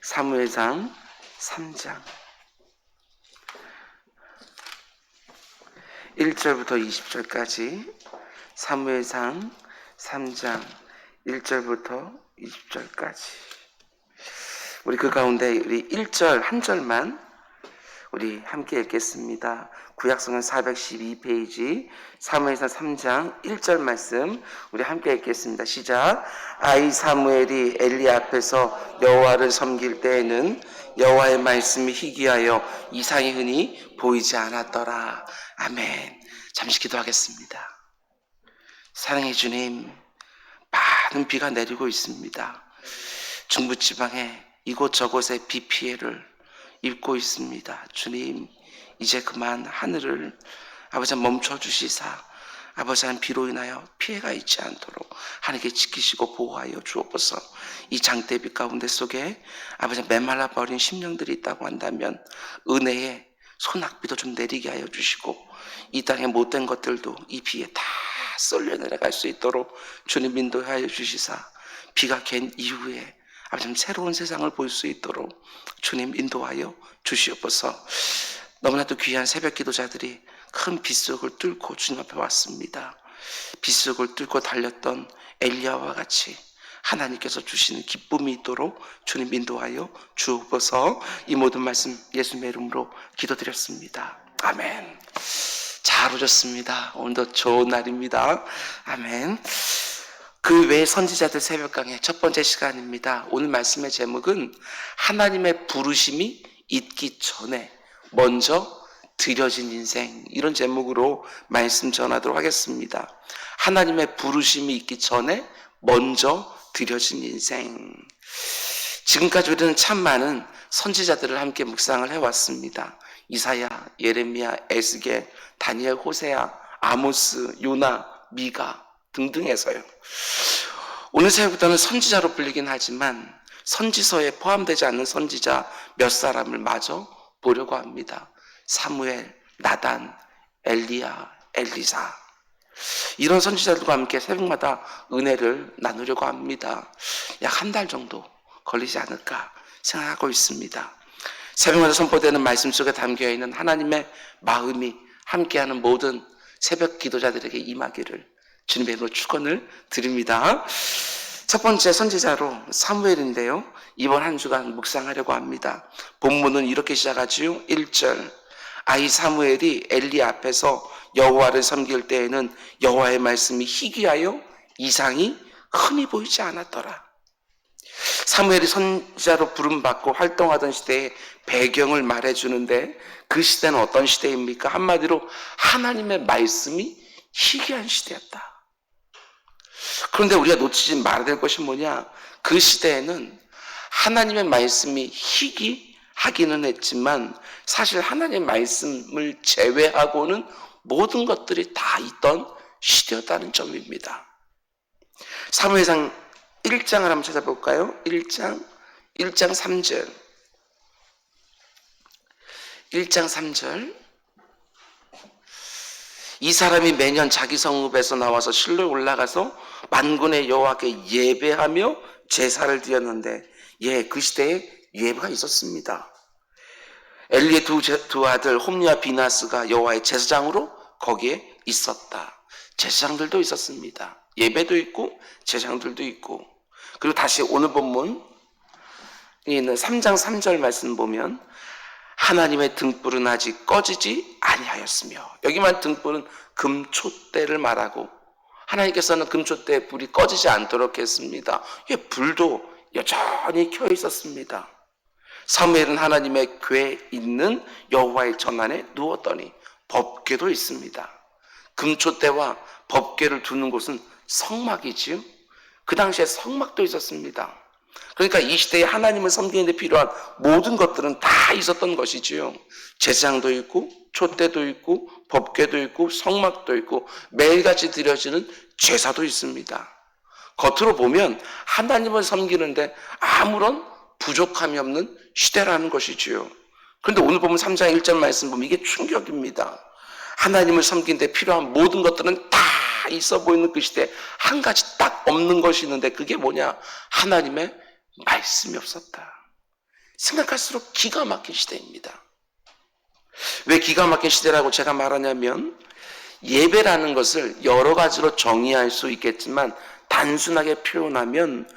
사무엘상 3장 1절부터 20절까지 사무엘상 3장 1절부터 20절까지 우리 그 가운데 우리 1절 한 절만 우리 함께 읽겠습니다. 구약성은 412페이지 사무엘상 3장 1절 말씀 우리 함께 읽겠습니다. 시작. 아이 사무엘이 엘리 앞에서 여호와를 섬길 때에는 여호와의 말씀이 희귀하여 이상이 흔히 보이지 않았더라. 아멘. 잠시 기도하겠습니다. 사랑해 주님, 많은 비가 내리고 있습니다. 중부지방에 이곳저곳에 비 피해를 입고 있습니다. 주님, 이제 그만 하늘을 아버지 멈춰 주시사 아버지 한 비로 인하여 피해가 있지 않도록 하나님께 지키시고 보호하여 주옵소서. 이 장대비 가운데 속에 아버지 메말라 버린 심령들이 있다고 한다면 은혜의 소낙비도 좀 내리게 하여 주시고 이 땅에 못된 것들도 이 비에 다 쏠려 내려갈 수 있도록 주님 인도하여 주시사 비가 갠 이후에 아버지 새로운 세상을 볼 수 있도록 주님 인도하여 주시옵소서. 너무나도 귀한 새벽 기도자들이 큰 빗속을 뚫고 주님 앞에 왔습니다. 빗속을 뚫고 달렸던 엘리야와 같이 하나님께서 주시는 기쁨이 있도록 주님 인도하여 주옵소서. 이 모든 말씀 예수님의 이름으로 기도드렸습니다. 아멘. 잘 오셨습니다. 오늘도 좋은 날입니다. 아멘. 그 외 선지자들 새벽 강의 첫 번째 시간입니다. 오늘 말씀의 제목은 하나님의 부르심이 있기 전에 먼저 드려진 인생 이런 제목으로 말씀 전하도록 하겠습니다. 하나님의 부르심이 있기 전에 먼저 드려진 인생. 지금까지 우리는 참 많은 선지자들을 함께 묵상을 해왔습니다. 이사야, 예레미야, 에스겔, 다니엘, 호세아, 아모스, 요나, 미가 등등해서요. 오늘 새벽부터는 선지자로 불리긴 하지만 선지서에 포함되지 않는 선지자 몇 사람을 마저 보려고 합니다. 사무엘, 나단, 엘리야, 엘리사. 이런 선지자들과 함께 새벽마다 은혜를 나누려고 합니다. 약 한 달 정도 걸리지 않을까 생각하고 있습니다. 새벽마다 선포되는 말씀 속에 담겨 있는 하나님의 마음이 함께하는 모든 새벽 기도자들에게 임하기를 주님의 이름으로 축원을 드립니다. 첫 번째 선지자로 사무엘인데요. 이번 한 주간 묵상하려고 합니다. 본문은 이렇게 시작하지요. 1절 아이 사무엘이 엘리 앞에서 여호와를 섬길 때에는 여호와의 말씀이 희귀하여 이상이 흔히 보이지 않았더라. 사무엘이 선지자로 부름받고 활동하던 시대의 배경을 말해주는데 그 시대는 어떤 시대입니까? 한마디로 하나님의 말씀이 희귀한 시대였다. 그런데 우리가 놓치지 말아야 될 것이 뭐냐? 그 시대에는 하나님의 말씀이 희귀하기는 했지만 사실 하나님의 말씀을 제외하고는 모든 것들이 다 있던 시대였다는 점입니다. 사무엘상 1장을 한번 찾아볼까요? 1장 1장 3절 1장 3절 이 사람이 매년 자기 성읍에서 나와서 실로에 올라가서 만군의 여호와께 예배하며 제사를 드렸는데 예, 그 시대에 예배가 있었습니다. 엘리의 두, 제- 두 아들 홈리와 비나스가 여호와의 제사장으로 거기에 있었다. 제사장들도 있었습니다. 예배도 있고 제사장들도 있고 그리고 다시 오늘 본문 에 있는 3장 3절 말씀 보면 하나님의 등불은 아직 꺼지지 아니하였으며 여기만 등불은 금초대를 말하고 하나님께서는 금초대에 불이 꺼지지 않도록 했습니다. 예, 불도 여전히 켜 있었습니다. 사무엘은 하나님의 궤 있는 여호와의 전안에 누웠더니 법궤도 있습니다. 금초대와 법궤를 두는 곳은 성막이지요. 그 당시에 성막도 있었습니다. 그러니까 이 시대에 하나님을 섬기는 데 필요한 모든 것들은 다 있었던 것이지요. 제사장도 있고 촛대도 있고 법궤도 있고 성막도 있고 매일같이 드려지는 제사도 있습니다. 겉으로 보면 하나님을 섬기는데 아무런 부족함이 없는 시대라는 것이지요. 그런데 오늘 보면 3장 1절 말씀 보면 이게 충격입니다. 하나님을 섬기는데 필요한 모든 것들은 다 있어 보이는 그 시대에 한 가지 딱 없는 것이 있는데 그게 뭐냐? 하나님의 말씀이 없었다. 생각할수록 기가 막힌 시대입니다. 왜 기가 막힌 시대라고 제가 말하냐면 예배라는 것을 여러 가지로 정의할 수 있겠지만 단순하게 표현하면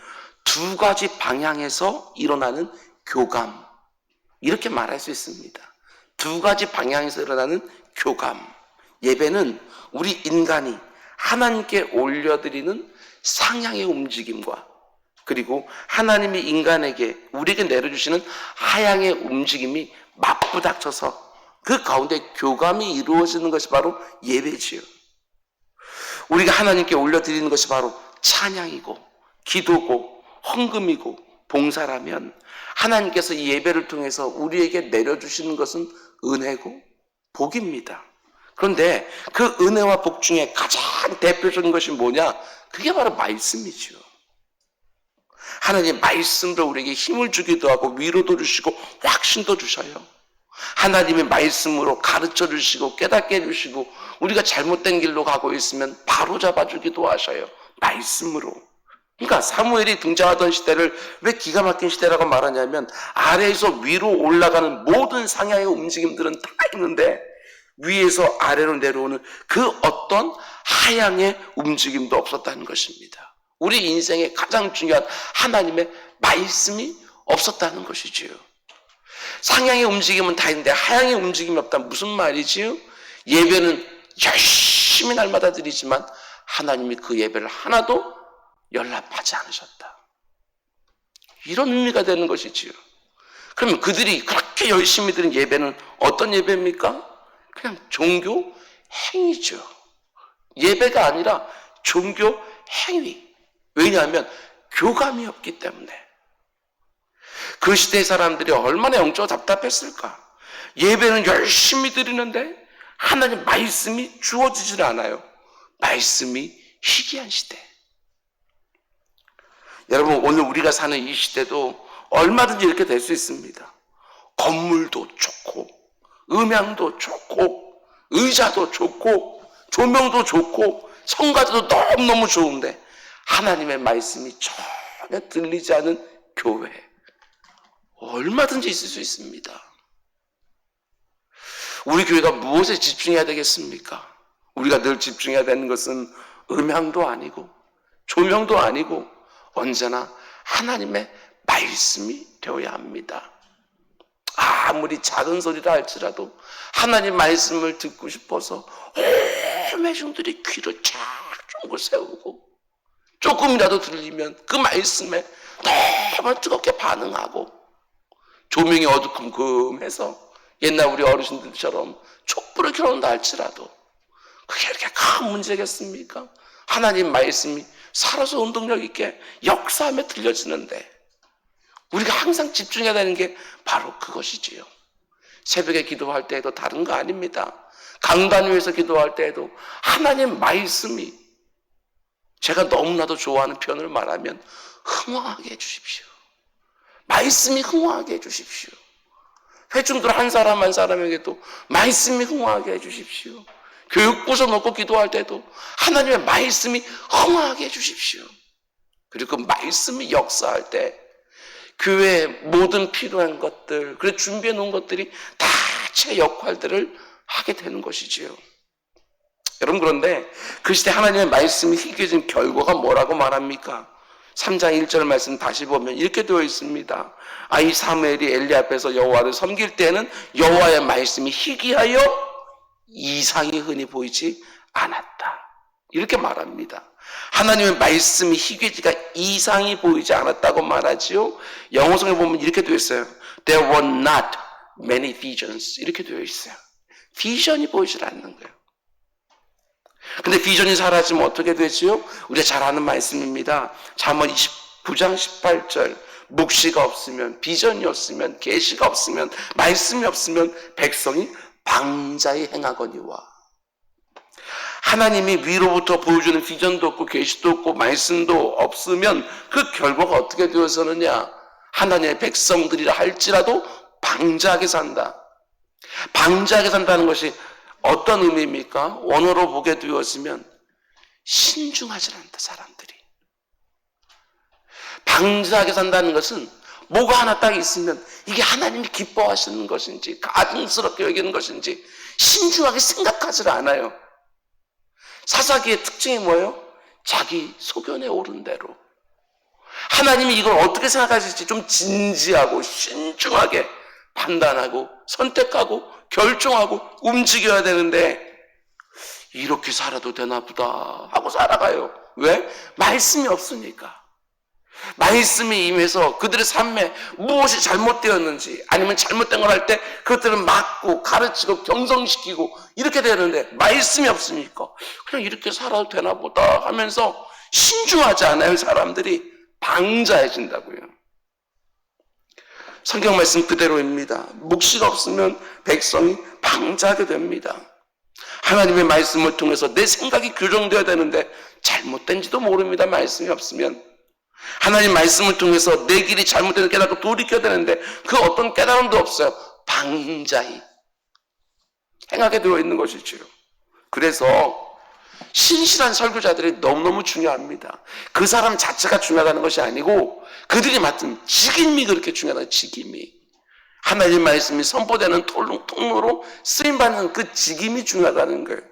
두 가지 방향에서 일어나는 교감 이렇게 말할 수 있습니다. 두 가지 방향에서 일어나는 교감 예배는 우리 인간이 하나님께 올려드리는 상향의 움직임과 그리고 하나님이 인간에게 우리에게 내려주시는 하향의 움직임이 맞부닥쳐서 그 가운데 교감이 이루어지는 것이 바로 예배지요. 우리가 하나님께 올려드리는 것이 바로 찬양이고 기도고 헌금이고 봉사라면 하나님께서 이 예배를 통해서 우리에게 내려주시는 것은 은혜고 복입니다. 그런데 그 은혜와 복 중에 가장 대표적인 것이 뭐냐? 그게 바로 말씀이죠. 하나님 말씀으로 우리에게 힘을 주기도 하고 위로도 주시고 확신도 주셔요. 하나님의 말씀으로 가르쳐 주시고 깨닫게 해주시고 우리가 잘못된 길로 가고 있으면 바로 잡아주기도 하셔요. 말씀으로. 그러니까 사무엘이 등장하던 시대를 왜 기가 막힌 시대라고 말하냐면 아래에서 위로 올라가는 모든 상향의 움직임들은 다 있는데 위에서 아래로 내려오는 그 어떤 하향의 움직임도 없었다는 것입니다. 우리 인생의 가장 중요한 하나님의 말씀이 없었다는 것이지요. 상향의 움직임은 다 있는데 하향의 움직임이 없다 무슨 말이지요? 예배는 열심히 날마다 드리지만 하나님이 그 예배를 하나도 연락하지 않으셨다. 이런 의미가 되는 것이지요. 그러면 그들이 그렇게 열심히 드린 예배는 어떤 예배입니까? 그냥 종교 행위죠. 예배가 아니라 종교 행위. 왜냐하면 교감이 없기 때문에. 그 시대 사람들이 얼마나 영적으로 답답했을까? 예배는 열심히 드리는데 하나님 말씀이 주어지질 않아요. 말씀이 희귀한 시대. 여러분, 오늘 우리가 사는 이 시대도 얼마든지 이렇게 될 수 있습니다. 건물도 좋고, 음향도 좋고, 의자도 좋고, 조명도 좋고, 성가대도 너무너무 좋은데, 하나님의 말씀이 전혀 들리지 않은 교회. 얼마든지 있을 수 있습니다. 우리 교회가 무엇에 집중해야 되겠습니까? 우리가 늘 집중해야 되는 것은 음향도 아니고, 조명도 아니고, 언제나 하나님의 말씀이 되어야 합니다. 아무리 작은 소리라 할지라도 하나님 말씀을 듣고 싶어서 온 회중들이 귀를 쫙 쫑긋 세우고 조금이라도 들리면 그 말씀에 너무 뜨겁게 반응하고 조명이 어두컴컴해서 옛날 우리 어르신들처럼 촛불을 켜놓는다 할지라도 그게 이렇게 큰 문제겠습니까? 하나님 말씀이 살아서 운동력 있게 역사하며 들려지는데 우리가 항상 집중해야 되는 게 바로 그것이지요. 새벽에 기도할 때에도 다른 거 아닙니다. 강단 위에서 기도할 때에도 하나님 말씀이 제가 너무나도 좋아하는 표현을 말하면 흥황하게 해주십시오. 말씀이 흥황하게 해주십시오. 회중들 한 사람 한 사람에게도 말씀이 흥황하게 해주십시오. 교육부서 놓고 기도할 때도 하나님의 말씀이 흥황하게 해주십시오. 그리고 그 말씀이 역사할 때 교회의 모든 필요한 것들, 그리고 준비해 놓은 것들이 다 제 역할들을 하게 되는 것이지요. 여러분 그런데 그 시대 하나님의 말씀이 희귀해진 결과가 뭐라고 말합니까? 3장 1절 말씀 다시 보면 이렇게 되어 있습니다. 아이 사무엘이 엘리 앞에서 여호와를 섬길 때는 여호와의 말씀이 희귀하여 이상이 흔히 보이지 않았다. 이렇게 말합니다. 하나님의 말씀이 희귀지가 이상이 보이지 않았다고 말하지요. 영어성에 보면 이렇게 되어 있어요. There were not many visions. 이렇게 되어 있어요. 비전이 보이질 않는 거예요. 근데 비전이 사라지면 어떻게 되지요? 우리가 잘 아는 말씀입니다. 잠언 29장 18절. 묵시가 없으면 비전이 없으면 계시가 없으면 말씀이 없으면 백성이 방자히 행하거니와 하나님이 위로부터 보여주는 비전도 없고 계시도 없고 말씀도 없으면 그 결과가 어떻게 되어서느냐 하나님의 백성들이라 할지라도 방자하게 산다 방자하게 산다는 것이 어떤 의미입니까? 원어로 보게 되었으면 신중하지 않다 사람들이 방자하게 산다는 것은 뭐가 하나 딱 있으면 이게 하나님이 기뻐하시는 것인지 가증스럽게 여기는 것인지 신중하게 생각하지 않아요. 사사기의 특징이 뭐예요? 자기 소견에 오른 대로. 하나님이 이걸 어떻게 생각하실지 좀 진지하고 신중하게 판단하고 선택하고 결정하고 움직여야 되는데 이렇게 살아도 되나 보다 하고 살아가요. 왜? 말씀이 없으니까. 말씀이 임해서 그들의 삶에 무엇이 잘못되었는지 아니면 잘못된 걸 할 때 그것들을 막고 가르치고 경성시키고 이렇게 되는데 말씀이 없으니까? 그냥 이렇게 살아도 되나 보다 하면서 신중하지 않아요 사람들이. 방자해진다고요. 성경 말씀 그대로입니다. 묵시가 없으면 백성이 방자하게 됩니다. 하나님의 말씀을 통해서 내 생각이 교정되어야 되는데 잘못된지도 모릅니다. 말씀이 없으면 하나님 말씀을 통해서 내 길이 잘못된 깨닫고 돌이켜야 되는데 그 어떤 깨달음도 없어요. 방자히 행하게 되어 있는 것이지요. 그래서 신실한 설교자들이 너무너무 중요합니다. 그 사람 자체가 중요하다는 것이 아니고 그들이 맡은 직임이 그렇게 중요하다. 직임이. 하나님 말씀이 선포되는 통로로 쓰임 받는 그 직임이 중요하다는 거예요.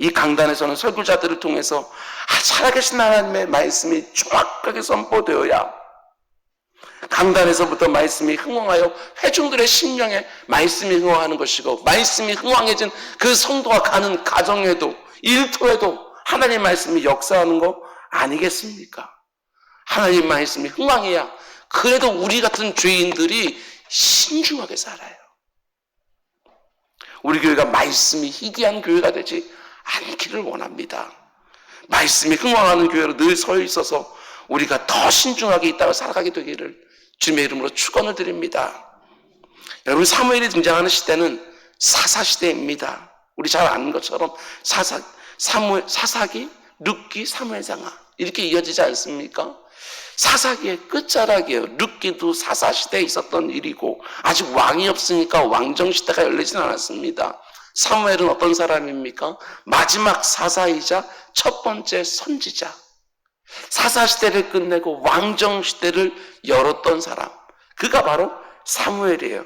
이 강단에서는 설교자들을 통해서 아, 살아계신 하나님의 말씀이 정확하게 선포되어야 강단에서부터 말씀이 흥왕하여 회중들의 심령에 말씀이 흥왕하는 것이고 말씀이 흥왕해진 그 성도가 가는 가정에도 일터에도 하나님 말씀이 역사하는 거 아니겠습니까? 하나님 말씀이 흥왕해야 그래도 우리 같은 죄인들이 신중하게 살아요. 우리 교회가 말씀이 희귀한 교회가 되지 않기를 원합니다. 말씀이 흥왕하는 교회로 늘 서 있어서 우리가 더 신중하게 있다가 살아가게 되기를 주님의 이름으로 축원을 드립니다. 여러분 사무엘이 등장하는 시대는 사사 시대입니다. 우리 잘 아는 것처럼 사사 사무 사사기, 룻기, 사무엘상하 이렇게 이어지지 않습니까? 사사기의 끝자락이에요. 룻기도 사사 시대에 있었던 일이고 아직 왕이 없으니까 왕정 시대가 열리진 않았습니다. 사무엘은 어떤 사람입니까? 마지막 사사이자 첫 번째 선지자. 사사 시대를 끝내고 왕정 시대를 열었던 사람. 그가 바로 사무엘이에요.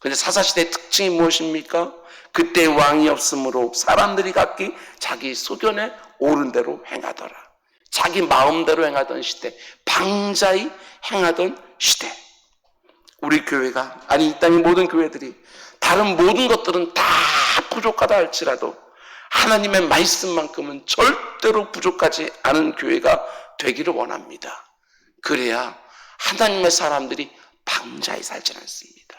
근데 사사 시대의 특징이 무엇입니까? 그때 왕이 없으므로 사람들이 각기 자기 소견에 옳은 대로 행하더라. 자기 마음대로 행하던 시대, 방자히 행하던 시대. 우리 교회가 아니 이 땅의 모든 교회들이 다른 모든 것들은 다 부족하다 할지라도 하나님의 말씀만큼은 절대로 부족하지 않은 교회가 되기를 원합니다. 그래야 하나님의 사람들이 방자히 살지 않습니다.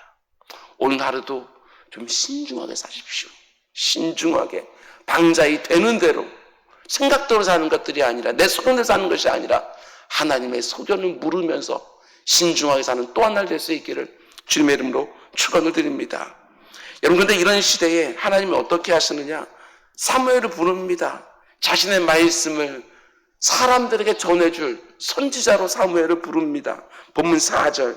오늘 하루도 좀 신중하게 사십시오. 신중하게 방자히 되는 대로 생각대로 사는 것들이 아니라 내 소견대로 사는 것이 아니라 하나님의 소견을 물으면서 신중하게 사는 또한날될수 있기를 주님의 이름으로 축원을 드립니다. 여러분 근데 이런 시대에 하나님이 어떻게 하시느냐? 사무엘을 부릅니다. 자신의 말씀을 사람들에게 전해줄 선지자로 사무엘을 부릅니다. 본문 4절,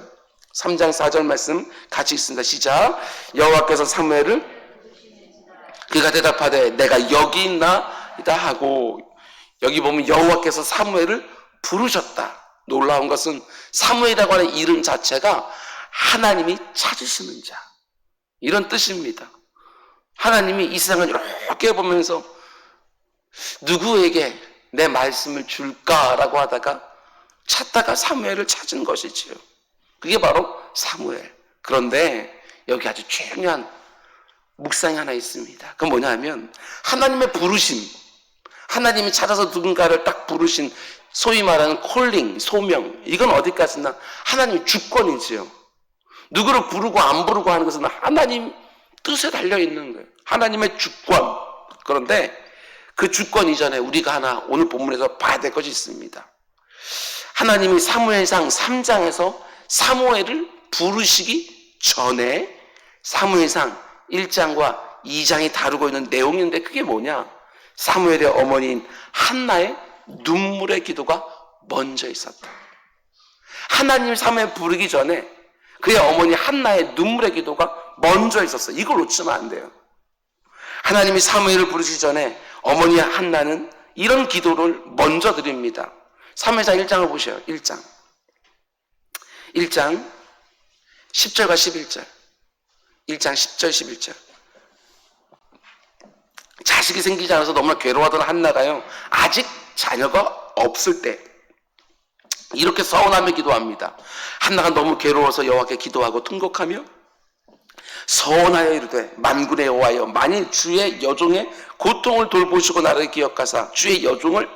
3장 4절 말씀 같이 있습니다. 시작. 여호와께서 사무엘을 그가 대답하되 내가 여기 있나이다 하고 여기 보면 여호와께서 사무엘을 부르셨다. 놀라운 것은 사무엘이라고 하는 이름 자체가 하나님이 찾으시는 자. 이런 뜻입니다. 하나님이 이 세상을 이렇게 보면서 누구에게 내 말씀을 줄까라고 하다가 찾다가 사무엘을 찾은 것이지요. 그게 바로 사무엘. 그런데 여기 아주 중요한 묵상이 하나 있습니다. 그건 뭐냐면 하나님의 부르심. 하나님이 찾아서 누군가를 딱 부르신 소위 말하는 콜링, 소명. 이건 어디까지나 하나님 주권이지요. 누구를 부르고 안 부르고 하는 것은 하나님 뜻에 달려 있는 거예요. 하나님의 주권. 그런데 그 주권 이전에 우리가 하나 오늘 본문에서 봐야 될 것이 있습니다. 하나님이 사무엘상 3장에서 사무엘을 부르시기 전에 사무엘상 1장과 2장이 다루고 있는 내용인데 그게 뭐냐? 사무엘의 어머니인 한나의 눈물의 기도가 먼저 있었다. 하나님 사무엘 부르기 전에 그의 어머니 한나의 눈물의 기도가 먼저 있었어요. 이걸 놓치면 안 돼요. 하나님이 사무엘을 부르시기 전에 어머니 한나는 이런 기도를 먼저 드립니다. 3회장 1장을 보세요. 1장. 1장 10절과 11절. 1장 10절, 11절. 자식이 생기지 않아서 너무나 괴로워하던 한나가요. 아직 자녀가 없을 때 이렇게 서운하며 기도합니다. 한나가 너무 괴로워서 여호와께 기도하고 통곡하며 서원하여 이르되 만군의 여호와여 만일 주의 여종의 고통을 돌보시고 나를 기억하사 주의 여종을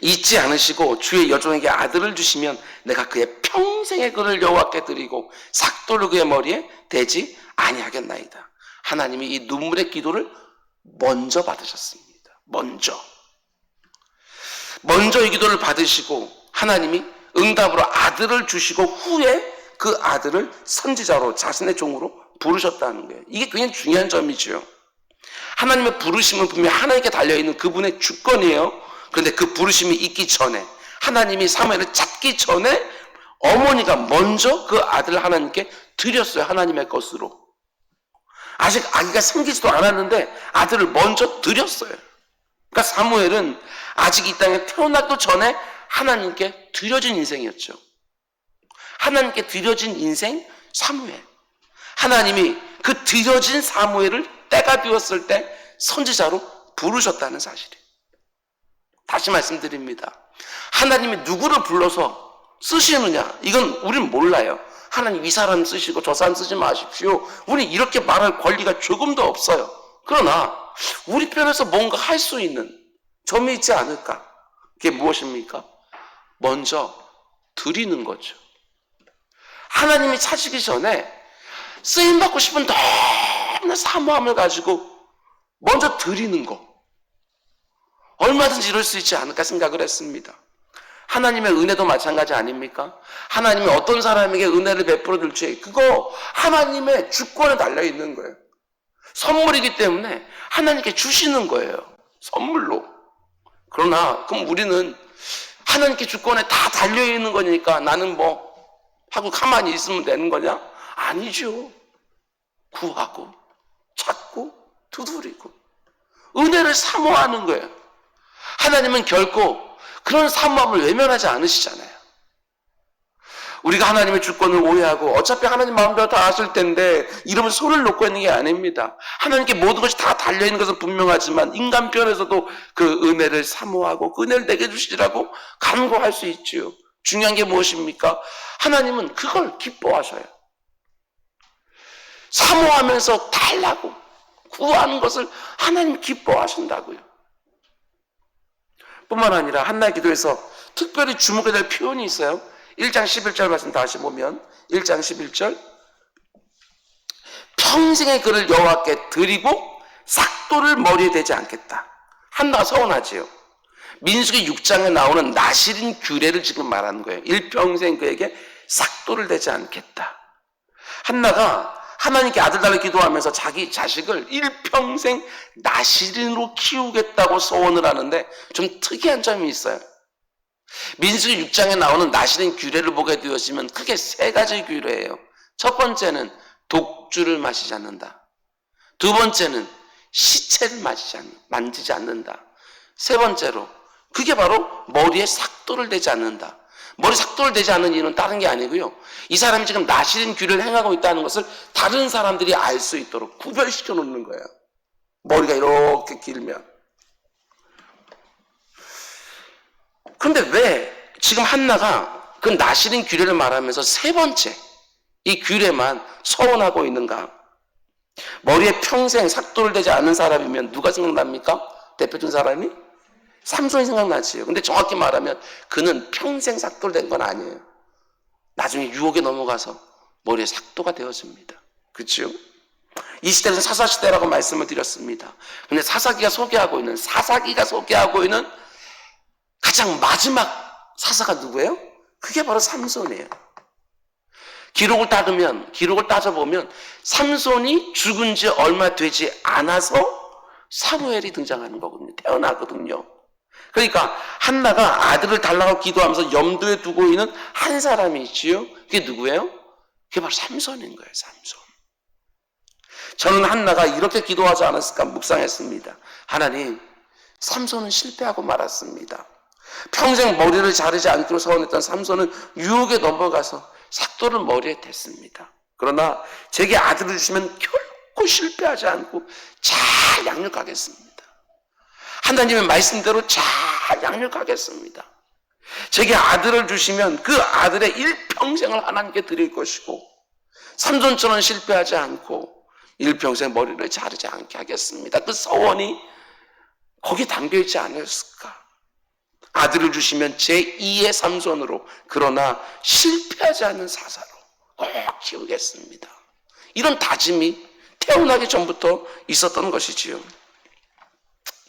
잊지 않으시고 주의 여종에게 아들을 주시면 내가 그의 평생의 그를 여호와께 드리고 삭도를 그의 머리에 대지 아니하겠나이다. 하나님이 이 눈물의 기도를 먼저 받으셨습니다. 먼저. 먼저 이 기도를 받으시고 하나님이 응답으로 아들을 주시고 후에 그 아들을 선지자로 자신의 종으로 부르셨다는 거예요. 이게 굉장히 중요한 점이죠. 하나님의 부르심은 분명히 하나님께 달려있는 그분의 주권이에요. 그런데 그 부르심이 있기 전에 하나님이 사무엘을 찾기 전에 어머니가 먼저 그 아들을 하나님께 드렸어요. 하나님의 것으로. 아직 아기가 생기지도 않았는데 아들을 먼저 드렸어요. 그러니까 사무엘은 아직 이 땅에 태어나기 전에 하나님께 드려진 인생이었죠. 하나님께 드려진 인생 사무엘. 하나님이 그 드려진 사무엘을 때가 비웠을 때 선지자로 부르셨다는 사실이에요. 다시 말씀드립니다. 하나님이 누구를 불러서 쓰시느냐? 이건 우리는 몰라요. 하나님 이 사람 쓰시고 저 사람 쓰지 마십시오. 우리 이렇게 말할 권리가 조금도 없어요. 그러나 우리 편에서 뭔가 할 수 있는 점이 있지 않을까? 그게 무엇입니까? 먼저 드리는 거죠. 하나님이 찾으기 전에 쓰임 받고 싶은 너무나 사모함을 가지고 먼저 드리는 거. 얼마든지 이룰 수 있지 않을까 생각을 했습니다. 하나님의 은혜도 마찬가지 아닙니까? 하나님이 어떤 사람에게 은혜를 베풀어 줄지 그거 하나님의 주권에 달려 있는 거예요. 선물이기 때문에 하나님께 주시는 거예요. 선물로. 그러나 그럼 우리는 하나님께 주권에 다 달려 있는 거니까 나는 뭐 하고 가만히 있으면 되는 거냐? 아니죠. 구하고 찾고 두드리고 은혜를 사모하는 거예요. 하나님은 결코 그런 사모함을 외면하지 않으시잖아요. 우리가 하나님의 주권을 오해하고 어차피 하나님 마음대로 다 아실 텐데 이러면 손을 놓고 있는 게 아닙니다. 하나님께 모든 것이 다 달려 있는 것은 분명하지만 인간 편에서도 그 은혜를 사모하고 그 은혜를 내게 주시라고 간구할 수 있지요. 중요한 게 무엇입니까? 하나님은 그걸 기뻐하셔요. 사모하면서 달라고 구하는 것을 하나님 기뻐하신다고요. 뿐만 아니라 한날 기도에서 특별히 주목해야 될 표현이 있어요. 1장 11절 말씀 다시 보면 1장 11절 평생의 그를 여호와께 드리고 삭도를 머리에 대지 않겠다. 한나가 서운하지요. 민수기 6장에 나오는 나시린 규례를 지금 말하는 거예요. 일평생 그에게 삭도를 대지 않겠다. 한나가 하나님께 아들 달라 기도하면서 자기 자식을 일평생 나시린으로 키우겠다고 소원을 하는데 좀 특이한 점이 있어요. 민수기 6장에 나오는 나시린 규례를 보게 되었으면 크게 세 가지 규례예요. 첫 번째는 독주를 마시지 않는다. 두 번째는 시체를 마시지 않, 만지지 않는다. 세 번째로 그게 바로 머리에 삭도를 대지 않는다. 머리 삭도를 대지 않는 이유는 다른 게 아니고요. 이 사람이 지금 나시린 규례를 행하고 있다는 것을 다른 사람들이 알 수 있도록 구별시켜 놓는 거예요. 머리가 이렇게 길면. 근데 왜 지금 한나가 그 나시린 규례를 말하면서 세 번째 이 규례만 서원하고 있는가? 머리에 평생 삭도를 대지 않는 사람이면 누가 생각납니까? 대표적인 사람이? 삼손이 생각나지요. 근데 정확히 말하면 그는 평생 삭도를 된 건 아니에요. 나중에 유혹에 넘어가서 머리에 삭도가 되어집니다. 그렇죠? 이 시대는 사사시대라고 말씀을 드렸습니다. 근데 사사기가 소개하고 있는 사사기가 소개하고 있는 가장 마지막 사사가 누구예요? 그게 바로 삼손이에요. 기록을 따르면 기록을 따져보면 삼손이 죽은 지 얼마 되지 않아서 사무엘이 등장하는 거거든요. 태어나거든요. 그러니까 한나가 아들을 달라고 기도하면서 염두에 두고 있는 한 사람이 있지요. 그게 누구예요? 그게 바로 삼손인 거예요. 삼손. 저는 한나가 이렇게 기도하지 않았을까 묵상했습니다. 하나님, 삼손은 실패하고 말았습니다. 평생 머리를 자르지 않기로 서원했던 삼손은 유혹에 넘어가서 삭도를 머리에 댔습니다. 그러나 제게 아들을 주시면 결코 실패하지 않고 잘 양육하겠습니다. 하나님의 말씀대로 잘 양육하겠습니다. 제게 아들을 주시면 그 아들의 일평생을 하나님께 드릴 것이고 삼손처럼 실패하지 않고 일평생 머리를 자르지 않게 하겠습니다. 그 서원이 거기 담겨 있지 않았을까? 아들을 주시면 제2의 삼손으로 그러나 실패하지 않는 사사로 꼭 키우겠습니다. 이런 다짐이 태어나기 전부터 있었던 것이지요.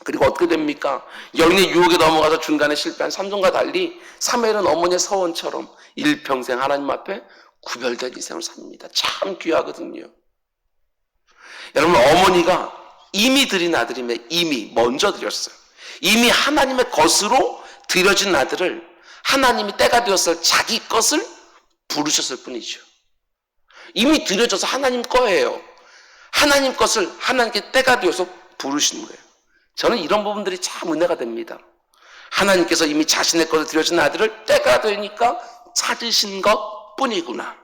그리고 어떻게 됩니까? 여인의 유혹에 넘어가서 중간에 실패한 삼손과 달리 사무엘은 어머니의 서원처럼 일평생 하나님 앞에 구별된 인생을 삽니다. 참 귀하거든요. 여러분 어머니가 이미 드린 아들이면 이미 먼저 드렸어요. 이미 하나님의 것으로 드려진 아들을 하나님이 때가 되었을 자기 것을 부르셨을 뿐이죠. 이미 드려져서 하나님 거예요. 하나님 것을 하나님께 때가 되어서 부르시는 거예요. 저는 이런 부분들이 참 은혜가 됩니다. 하나님께서 이미 자신의 것을 드려진 아들을 때가 되니까 찾으신 것 뿐이구나.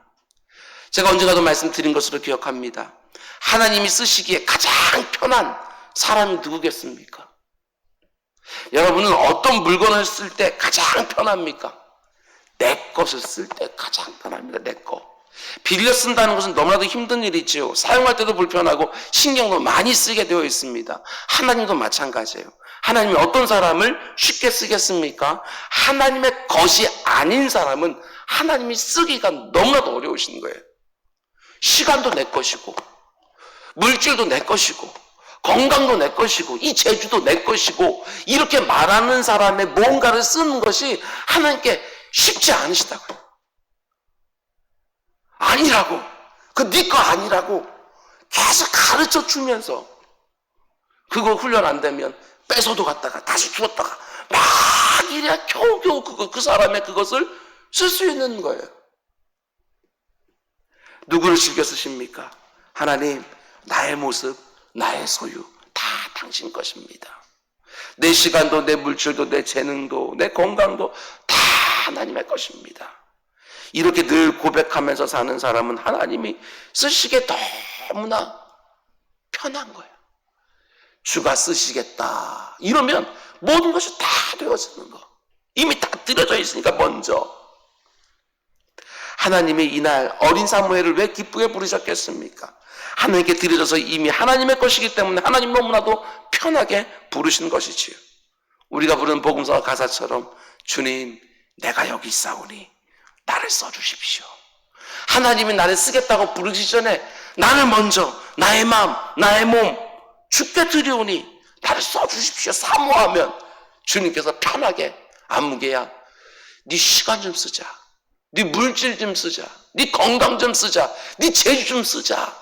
제가 언젠가도 말씀드린 것으로 기억합니다. 하나님이 쓰시기에 가장 편한 사람이 누구겠습니까? 여러분은 어떤 물건을 쓸 때 가장 편합니까? 내 것을 쓸 때 가장 편합니다. 내 것. 빌려 쓴다는 것은 너무나도 힘든 일이지요. 사용할 때도 불편하고 신경도 많이 쓰게 되어 있습니다. 하나님도 마찬가지예요. 하나님이 어떤 사람을 쉽게 쓰겠습니까? 하나님의 것이 아닌 사람은 하나님이 쓰기가 너무나도 어려우신 거예요. 시간도 내 것이고, 물질도 내 것이고, 건강도 내 것이고, 이 재주도 내 것이고, 이렇게 말하는 사람의 뭔가를 쓰는 것이 하나님께 쉽지 않으시다고요. 아니라고. 그네거 아니라고. 계속 가르쳐 주면서 그거 훈련 안 되면 뺏어도 갔다가 다시 주었다가 막 이래야 겨우겨우 그거, 그 사람의 그것을 쓸 수 있는 거예요. 누구를 즐겨 쓰십니까? 하나님, 나의 모습, 나의 소유, 다 당신 것입니다. 내 시간도, 내 물질도, 내 재능도, 내 건강도 다 하나님의 것입니다. 이렇게 늘 고백하면서 사는 사람은 하나님이 쓰시기에 너무나 편한 거예요. 주가 쓰시겠다. 이러면 모든 것이 다 되어지는 거. 이미 다 드려져 있으니까 먼저. 하나님이 이날 어린 사무엘을 왜 기쁘게 부르셨겠습니까? 하나님께 드려져서 이미 하나님의 것이기 때문에 하나님 너무나도 편하게 부르신 것이지요. 우리가 부르는 복음서 가사처럼 주님 내가 여기 있사오니 나를 써주십시오. 하나님이 나를 쓰겠다고 부르기 전에 나를 먼저 나의 마음, 나의 몸 죽게 드려오니 나를 써주십시오. 사모하면 주님께서 편하게 안무게야 네 시간 좀 쓰자. 네 물질 좀 쓰자. 네 건강 좀 쓰자. 네 재주 좀 쓰자.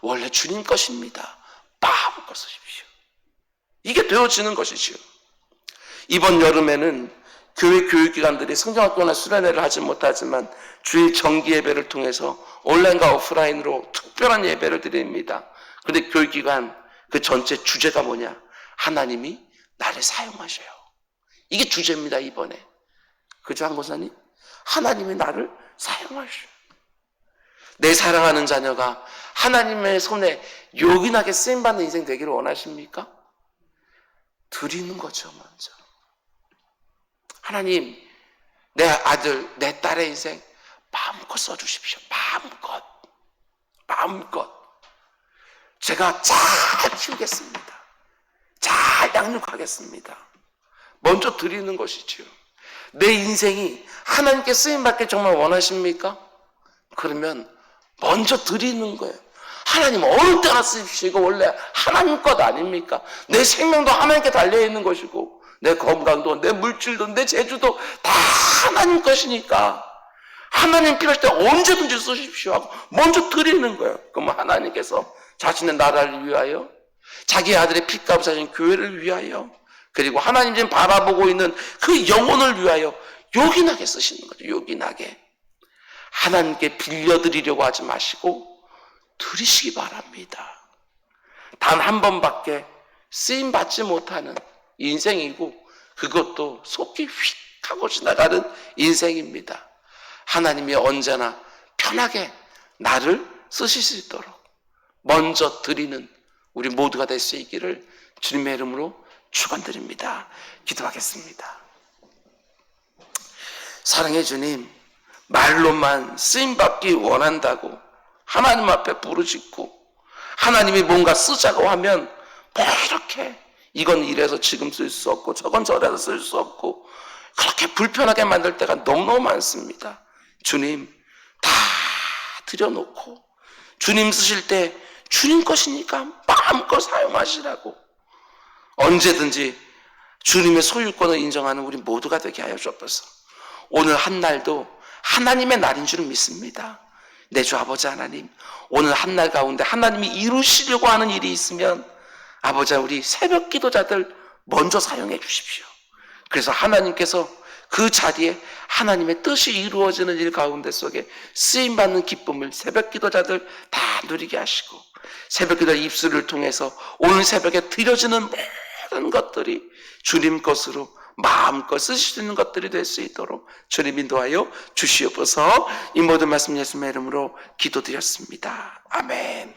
원래 주님 것입니다. 마음껏 쓰십시오. 이게 되어지는 것이지요. 이번 여름에는 교회 교육기관들이 성장학교나 수련회를 하지 못하지만 주일 정기 예배를 통해서 온라인과 오프라인으로 특별한 예배를 드립니다. 근데 교육기관 그 전체 주제가 뭐냐? 하나님이 나를 사용하셔요. 이게 주제입니다, 이번에. 그죠, 한 권사님? 하나님이 나를 사용하셔요. 내 사랑하는 자녀가 하나님의 손에 요긴하게 쓰임받는 인생 되기를 원하십니까? 드리는 거죠, 먼저. 하나님, 내 아들, 내 딸의 인생 마음껏 써주십시오. 마음껏. 마음껏. 제가 잘 키우겠습니다. 잘 양육하겠습니다. 먼저 드리는 것이지요. 내 인생이 하나님께 쓰임받길 정말 원하십니까? 그러면 먼저 드리는 거예요. 하나님 어느 때나 쓰십시오. 이거 원래 하나님 것 아닙니까? 내 생명도 하나님께 달려있는 것이고 내 건강도 내 물질도 내 재주도 다 하나님 것이니까 하나님 필요할 때 언제든지 쓰십시오 하고 먼저 드리는 거예요. 그럼 하나님께서 자신의 나라를 위하여 자기 아들의 피값 사신 교회를 위하여 그리고 하나님 지금 바라보고 있는 그 영혼을 위하여 요긴하게 쓰시는 거죠. 요긴하게. 하나님께 빌려드리려고 하지 마시고 드리시기 바랍니다. 단 한 번밖에 쓰임 받지 못하는 인생이고 그것도 속기 휙 하고 지나가는 인생입니다. 하나님이 언제나 편하게 나를 쓰실 수 있도록 먼저 드리는 우리 모두가 될 수 있기를 주님의 이름으로 축원드립니다. 기도하겠습니다. 사랑해 주님, 말로만 쓰임 받기 원한다고 하나님 앞에 부르짖고 하나님이 뭔가 쓰자고 하면 뭐 이렇게 이건 이래서 지금 쓸 수 없고 저건 저래서 쓸 수 없고 그렇게 불편하게 만들 때가 너무너무 많습니다. 주님 다 들여놓고 주님 쓰실 때 주님 것이니까 마음껏 사용하시라고 언제든지 주님의 소유권을 인정하는 우리 모두가 되게 하여 주옵소서. 오늘 한 날도 하나님의 날인 줄 믿습니다. 내 주 아버지 하나님, 오늘 한 날 가운데 하나님이 이루시려고 하는 일이 있으면 아버지 우리 새벽 기도자들 먼저 사용해 주십시오. 그래서 하나님께서 그 자리에 하나님의 뜻이 이루어지는 일 가운데 속에 쓰임 받는 기쁨을 새벽 기도자들 다 누리게 하시고 새벽 기도 입술을 통해서 오늘 새벽에 드려지는 모든 것들이 주님 것으로 마음껏 쓰실 수 있는 것들이 될 수 있도록 주님 인도하여 주시옵소서 이 모든 말씀 예수님의 이름으로 기도드렸습니다. 아멘.